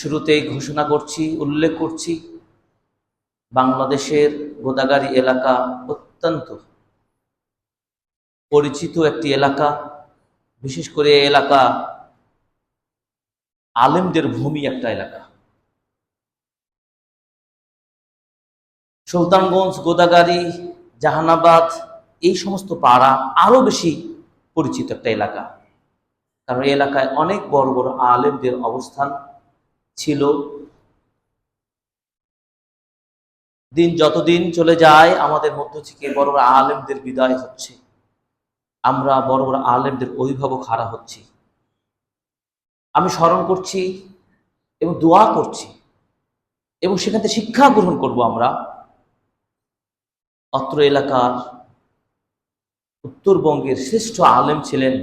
শুরুতেই ঘোষণা করছি, উল্লেখ করছি, বাংলাদেশের গোদাগাড়ি এলাকা অত্যন্ত পরিচিত একটি এলাকা। বিশেষ করে এলাকা আলেমদের ভূমি একটা এলাকা। সুলতানগঞ্জ গোদাগাড়ি জাহানাবাদ, এই সমস্ত পাড়া আরও বেশি পরিচিত একটা এলাকা। কারণ এলাকায় অনেক বড় বড় আলেমদের অবস্থান ছিল। দিন যতদিন চলে যায়, আমাদের মধ্য থেকে বড় বড় আলেমদের বিদায় হচ্ছে। আমরা বড় বড় আলেমদের অভিভাবক হারা হচ্ছি। আমি স্মরণ করছি এবং দোয়া করছি এবং সেখান থেকে শিক্ষা গ্রহণ করব আমরা। অত্র এলাকার উত্তরবঙ্গের শ্রেষ্ঠ আলেম ছিলেন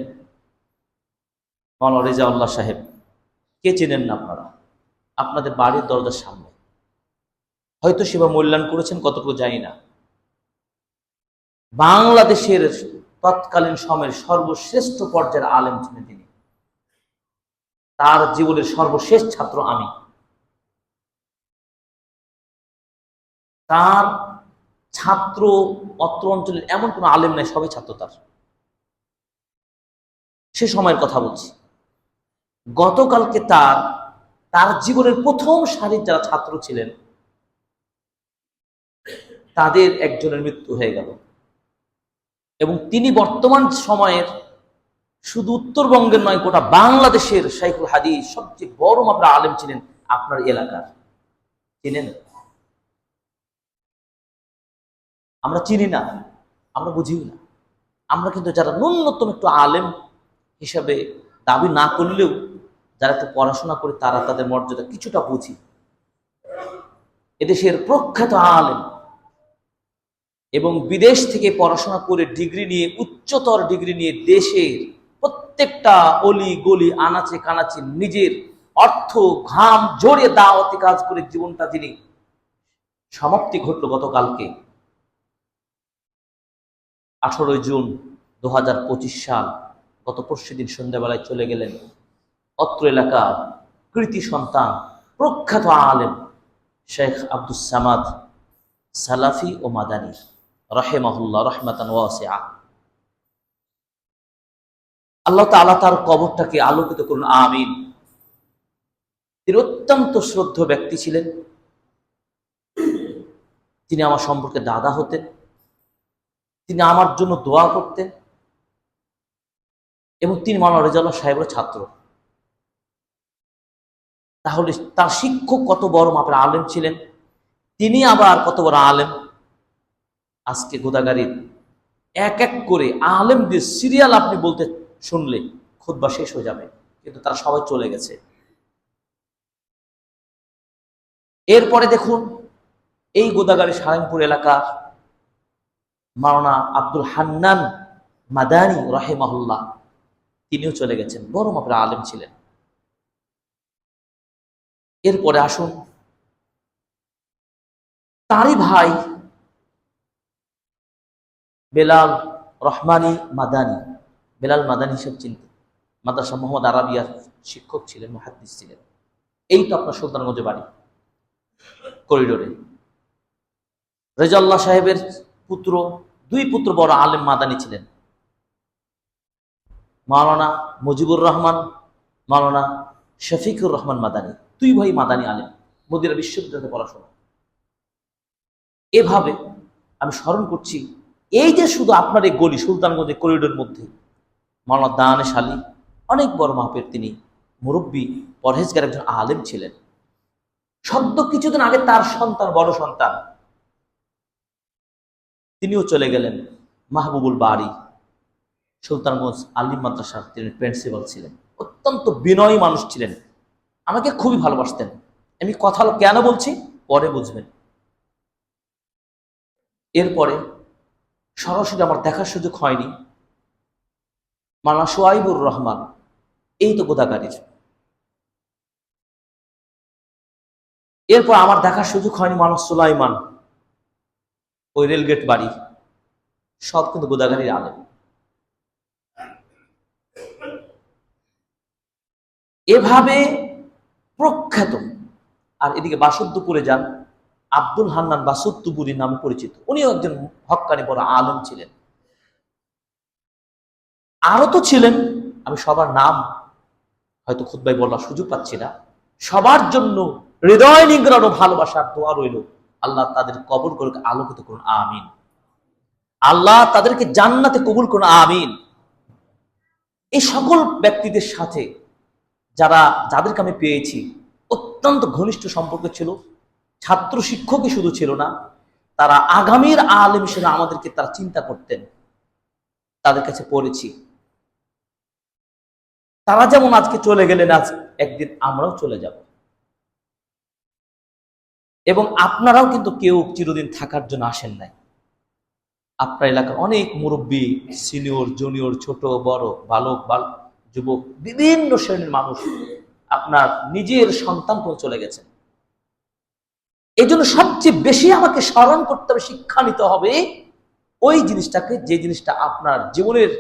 মৌলানা রেজাউল্লাহ সাহেব। কে চেনেন না আপনারা? আপনাদের বাড়ির দরজার সামনে। হয়তো সেবা মূল্যায়ন করেছেন, কতটুকু জানি না। বাংলাদেশের তৎকালীন সময়ের সর্বশ্রেষ্ঠ পর্যায়ের আলেম ছিলেন তিনি। তার জীবনের সর্বশেষ ছাত্র আমি। তার ছাত্র অত্র অঞ্চলের এমন কোনো আলেম নাই, সবাই ছাত্র তার। সে সময়ের কথা বলছি। গতকালকে তার তার জীবনের প্রথম সারির যারা ছাত্র ছিলেন, তাদের একজনের মৃত্যু হয়ে গেল। এবং তিনি বর্তমান সময়ের শুধু উত্তরবঙ্গের নয়, গোটা বাংলাদেশের শাইখুল হাদিস সবচেয়ে বড় মাত্রা আলেম ছিলেন আপনার এলাকার। চিনেন? আমরা চিনি না, আমরা বুঝিও না। আমরা কিন্তু যারা ন্যূনতম একটু আলেম হিসাবে দাবি না করলেও যারা একটু পড়াশোনা করে, তারা তাদের মর্যাদা কিছুটা বুঝি। এদেশের প্রখ্যাত আলেম এবং বিদেশ থেকে পড়াশোনা করে ডিগ্রি নিয়ে, উচ্চতর ডিগ্রি নিয়ে দেশের প্রত্যেকটা অলি গলি আনাচে কানাচে নিজের অর্থ ঘাম জড়িয়ে দাওয়াতি কাজ করে জীবনটা তিনি সমাপ্তি ঘটল গতকালকে। আঠারোই জুন দু হাজার পঁচিশ সাল গত পরশু দিন সন্ধ্যাবেলায় চলে গেলেন অত্র এলাকার কৃতি সন্তান, প্রখ্যাত আলেম শেখ আব্দুস সামাদ সালাফি ও মাদানী, রহেমাহুল্লাহ রহমাতান আল্লাহ তাআলা তার কবরটাকে আলোকিত করুন, আমিন। তিনি অত্যন্ত শ্রদ্ধ ব্যক্তি ছিলেন। তিনি আমার সম্পর্কে দাদা হতেন। তিনি আমার জন্য দোয়া করতেন। এবং তিনি মাওলানা রেজাল্লাহ সাহেবের ছাত্র। তাহলে তার শিক্ষক কত বড় মাপের আলেম ছিলেন? তিনি আবার কত বড় আলেম? আজকে গোদাগাড়ির এক এক করে আলেমদের সিরিয়াল আপনি বলতে শুনলে খুদ্া শেষ হয়ে যাবে, কিন্তু তারা সবাই চলে গেছে। এরপরে দেখুন, এই গোদাগাড়ি সারাংপুর এলাকার মাওলানা আব্দুল হান্নান মাদানী রাহেমাহুল্লাহ, তিনিও চলে গেছেন, বড় মাপের আলেম ছিলেন। এরপরে আসুন। তারই ভাই বেলাল রহমানি মাদানি। বেলাল মাদানি হিসেব চিনতে মাদ্রাসা মোহাম্মদ আরাবিয়ার শিক্ষক ছিলেন, মহাদ্দিস ছিলেন। এই তো আপনার সুলতানগঞ্জে বাড়ি, করিডোরে। রেজাল্লাহ সাহেবের পুত্র, দুই পুত্র বড় আলেম মাদানি ছিলেন। মাওলানা মুজিবুর রহমান, মাওলানা শফিকুর রহমান মাদানি। দুই ভাই মাদানি আলেম মদিরা বিশ্ববিদ্যালয়ে পড়াশোনা। এভাবে আমি স্মরণ করছি, এই যে শুধু আপনার এই গলি, সুলতানগঞ্জের করিডোর মধ্যে, মাওলানা দানেশ আলী, অনেক বড় মাপের তিনি মুরব্বী, পরহেজগার একজন আলেম ছিলেন। সদ্য কিছুদিন আগে তার সন্তান, বড় সন্তান, তিনিও চলে গেলেন মাহবুবুল বাড়ি সুলতানগঞ্জ আলিম মাদ্রাসার তিনি প্রিন্সিপাল ছিলেন। অত্যন্ত বিনয়ী মানুষ ছিলেন। আমাকে খুবই ভালোবাসতেন। আমি কথা কেন বলছি? পরে বুঝবেন। এরপরে সরাসরি আমার দেখার সুযোগ হয়নি। মানা সোয়াইবুর রহমান, এই তো গোদাগাড়ির এরপর আমার দেখার সুযোগ হয়নি মানা সুলাইমান, ওই রেলগেট বাড়ি। সব কিন্তু গোদাগাড়ির আলেম। এভাবে প্রখ্যাত। আর এদিকে বাসুদ্দপুরে যান আব্দুল হান্নান বাসুদ্দুপুরি নামে পরিচিত। উনিও একজন হক্কানি বড় আলম ছিলেন। আরও তো ছিলেন, আমি সবার নাম হয়তো খুদ্াই বলার সুযোগ পাচ্ছি না। সবার জন্য হৃদয় নিগ্রানো ভালোবাসার দোয়া রইল, আল্লাহ তাদের কবর করে আলোকিত করুন, আমিন। আল্লাহ তাদেরকে জান্নাতে কবুল করুন, আমিন। এই সকল ব্যক্তিদের সাথে যারা, যাদেরকে আমি পেয়েছি, অত্যন্ত ঘনিষ্ঠ সম্পর্ক ছিল, ছাত্র শিক্ষকই শুধু ছিল না, তারা আগামীর আলেম হিসেবে আমাদেরকে তারা চিন্তা করতেন, তাদের কাছে পড়েছি। তারা যেমন আজকে চলে গেলেন, আজ একদিন আমরাও চলে যাব। এবং আপনারাও কিন্তু কেউ চিরদিন থাকার জন্য আসেন নাই। আপনার এলাকার অনেক মুরব্বী সিনিয়র জুনিয়র ছোট, বড়, বালক, বাল যুবক, বিভিন্ন শ্রেণির মানুষ আপনার নিজের সন্তান করে চলে গেছেন এই জন্য সবচেয়ে বেশি আমাকে স্মরণ করতে হবে, শিক্ষা নিতে হবে ওই জিনিসটাকে, যে জিনিসটা আপনার জীবনের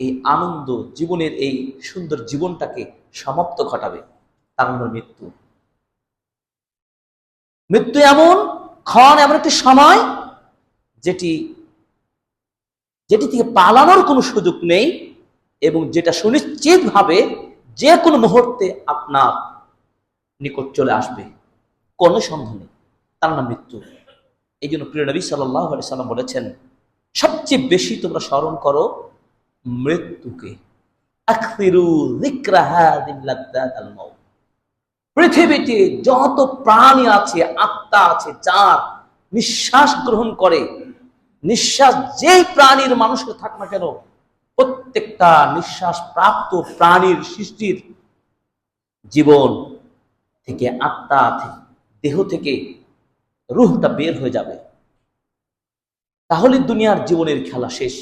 এই আনন্দ, জীবনের এই সুন্দর জীবনটাকে সমাপ্ত ঘটাবে, তার হলো মৃত্যু। মৃত্যু এমন, ক্ষণ এমন একটি সময় যেটি যেটি থেকে পালানোর কোনো সুযোগ নেই এবং যেটা সুনিশ্চিতভাবে যে কোনো মুহূর্তে আপনার নিকট চলে আসবে, কোনো সন্দেহ নেই। তার নাম মৃত্যু। এই জন্য প্রিয় নবী সাল্লাম বলেছেন, সবচেয়ে বেশি তোমরা স্মরণ করো মৃত্যুকে। পৃথিবীতে যত প্রাণী আছে, আত্মা আছে, যার নিঃশ্বাস গ্রহণ করে, নিঃশ্বাস যেই প্রাণীর মানুষকে থাক না কেন প্রত্যেকটা নিঃশ্বাস প্রাপ্ত প্রাণীর সৃষ্টির জীবন থেকে আত্মা দেহ থেকে রুহটা বের হয়ে যাবে। তাহলে দুনিয়ার জীবনের খেলা শেষ।